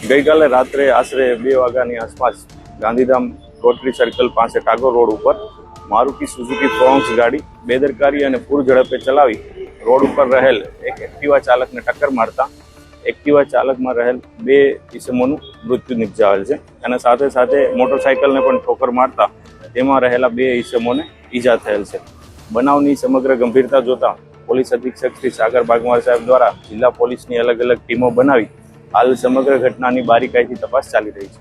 ગઈકાલે રાત્રે આશરે બે વાગ્યાની આસપાસ ગાંધીધામ રોટરી સર્કલ પાસે ટાગોર રોડ ઉપર મારુતિ સુઝુકી ફ્રોન્ક્સ ગાડી બેદરકારી અને પૂર ઝડપે ચલાવી રોડ ઉપર રહેલ એક એક્ટિવા ચાલકને ટક્કર મારતા એક્ટિવા ચાલકમાં રહેલ બે ઇસમોનું મૃત્યુ નિપજાવેલ છે. અને સાથે સાથે મોટરસાયકલને પણ ઠોકર મારતા તેમાં રહેલા બે ઇસમોને ઈજા થયેલ છે. બનાવની સમગ્ર ગંભીરતા જોતા પોલીસ અધિક્ષક શ્રી સાગર બાગમાર સાહેબ દ્વારા જિલ્લા પોલીસની અલગ અલગ ટીમો બનાવી હાલ સમગ્ર ઘટનાની બારીકાઈથી તપાસ ચાલી રહી છે.